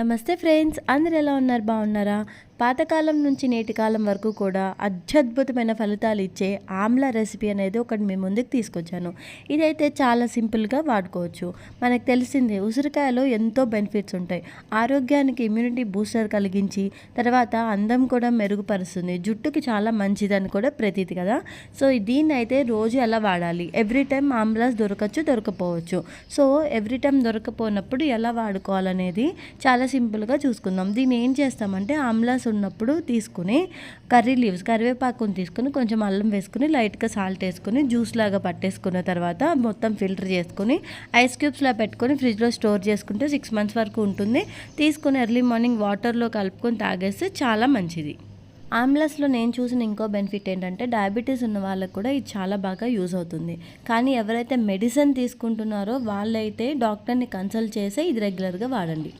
నమస్తే ఫ్రెండ్స్ అందరు ఎలా ఉన్నారు? బాగున్నారా? పాతకాలం నుంచి నేటి కాలం వరకు కూడా అత్యద్భుతమైన ఫలితాలు ఇచ్చే ఆమ్లా రెసిపీ అనేది ఒకటి మీ ముందుకు తీసుకొచ్చాను. ఇదైతే చాలా సింపుల్గా వాడుకోవచ్చు. మనకు తెలిసిందే ఉసిరికాయలో ఎంతో బెనిఫిట్స్ ఉంటాయి. ఆరోగ్యానికి ఇమ్యూనిటీ బూస్టర్ కలిగించి తర్వాత అందం కూడా మెరుగుపరుస్తుంది. జుట్టుకి చాలా మంచిదని కూడా ప్రతీతి కదా. సో దీన్ని అయితే రోజు ఎలా వాడాలి? ఎవ్రీ టైం ఆమ్లాస్ దొరకచ్చు దొరకపోవచ్చు. సో ఎవ్రీ టైం దొరకపోయినప్పుడు ఎలా వాడుకోవాలనేది చాలా సింపుల్గా చూసుకుందాం. దీన్ని ఏం చేస్తామంటే ఆమ్లాస్ ఉన్నప్పుడు తీసుకుని కర్రీ లీవ్స్ కరివేపాకుని తీసుకుని కొంచెం అల్లం వేసుకుని లైట్గా సాల్ట్ వేసుకుని జ్యూస్ లాగా పట్టేసుకున్న తర్వాత మొత్తం ఫిల్టర్ చేసుకుని ఐస్ క్యూబ్స్లో పెట్టుకొని ఫ్రిడ్జ్లో స్టోర్ చేసుకుంటే సిక్స్ మంత్స్ వరకు ఉంటుంది. తీసుకుని ఎర్లీ మార్నింగ్ వాటర్లో కలుపుకొని తాగేస్తే చాలా మంచిది. ఆంబులెన్స్లో నేను చూసిన ఇంకో బెనిఫిట్ ఏంటంటే డయాబెటీస్ ఉన్న వాళ్ళకు కూడా ఇది చాలా బాగా యూజ్ అవుతుంది. కానీ ఎవరైతే మెడిసిన్ తీసుకుంటున్నారో వాళ్ళైతే డాక్టర్ని కన్సల్ట్ చేసే ఇది రెగ్యులర్గా వాడండి.